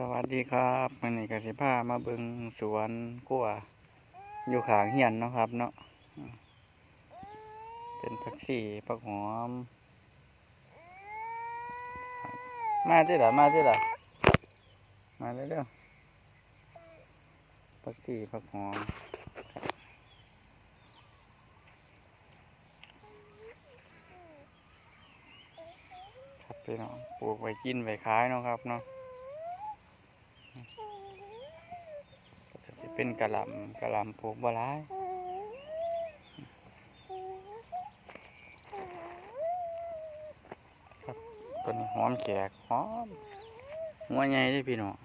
สวัสดีครับมันนี่กสิพามาบิงสวนกล้วยอยู่ขางเฮียนนะครับเนาะเป็นผักชีผักหอม มาที่ละมาที่ละมาเร็วๆผักชีผักหอมครับครับพี่น้องปลูกไว้กินไว้ขายเนาะครับเนาะ ก็จะ เป็นกระลำกระลำปลูกบ่หลายครับต้นนี้หอมแขกหอมหัวใหญ่ด้อพี่น้อง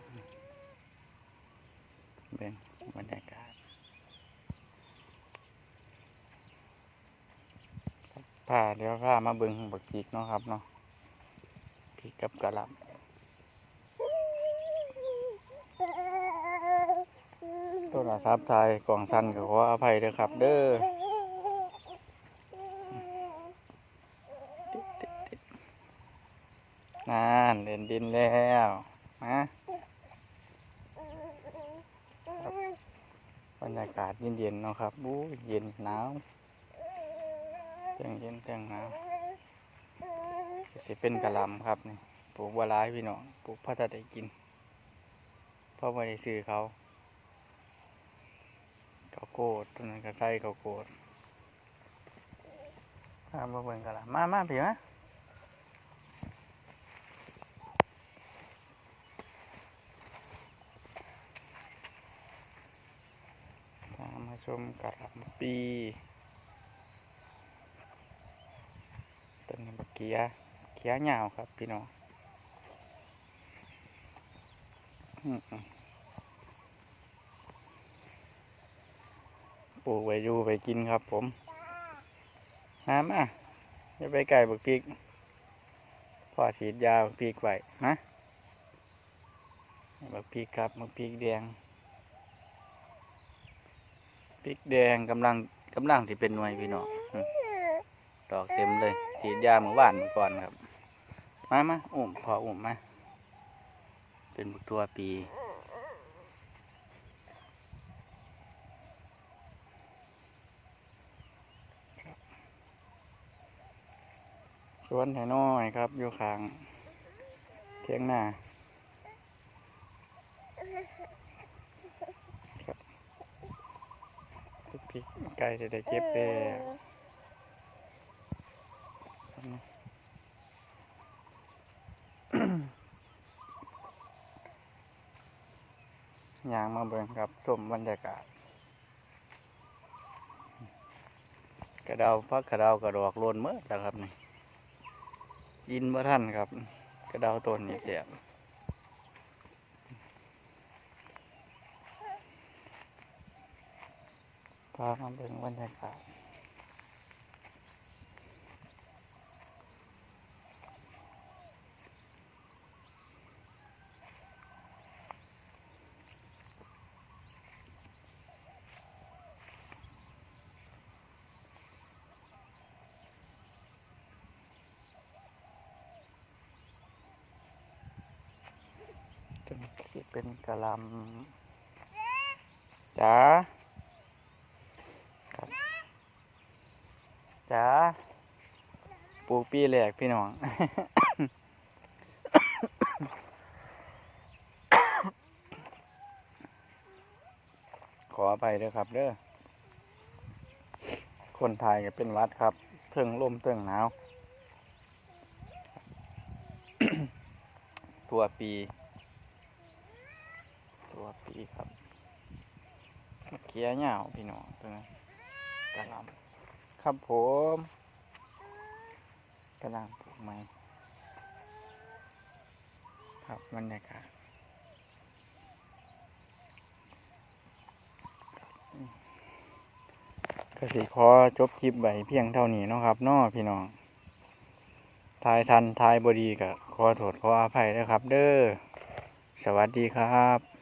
เบิ่งบรรยากาศครับพาเดี๋ยวพามาเบิ่งบักพริกเนาะครับเนาะพริกกับกระลำ โทรศัพท์ถ่ายกล่องสั้นก็ขออภัยเด้อครับ เด้อนั่นเล่นดินแล้วนะบรรยากาศเย็นๆเนาะครับบู๊เย็นหนาวเตียงเย็นเตียงหนาวสิเป็นกระลำครับนี่ปลูกบัวลายพี่น้องปลูกพัฒได้กินเพราะไม่ได้ซื้อเขา ข้าวโพดต้นนั้นก็ใส่ข้าวโพดมามาเบิ่งกันละมามาพี่มะตามมาชมกระหล่ำปีต้นนี้บักเกียเกียยาวครับพี่น้องอืม ปลูกไว้อยู่ไปกินครับ ผมน้ำอะจะไปไก่บักพริกพ่อฉีดยาบักพริกไว้นะบักพริกครับบักพริกแดงพริกแดงกำลังกำลังที่เป็นหน่วยพี่น้องดอกเต็มเลยฉีดยาเมื่อวานเมื่อก่อนครับ มามาอุ้มพออุ้มมาเป็นบักตัวปี วนไห่น้อยครับ อยู่ข้างเทียงหน้าครับพริกไก่จะได้เก็บไปยางมาเบิ่งครับชมบรรยากาศ กระเดาพักกระเดากระดอกโลนเมื่อแล้วครับนี่ ยินบ่ท่านครับ กระดาวต้นนี้แสบพามาเบิ่งบรรยากาศจนสิ เป็นกะลำจ้าครับจ้าปลูกปีแรกพี่น้องขออภัยด้วยครับเด้อ คนไทยก็เป็นวัดครับเทิงลมเทิงหนาว ตัวปี ตัวปีครับเกียร์เหงาพี่น้องตัวนั้นกระลำครับผมกระลำปลูกไม้ครับบรรยากาศก็สิขอจบคลิปไว้เพียงเท่านี้นะครับน้อพี่น้องทายทันทายบดีก็ขอโทษขออภัยนะครับ เด้อ สวัสดีครับ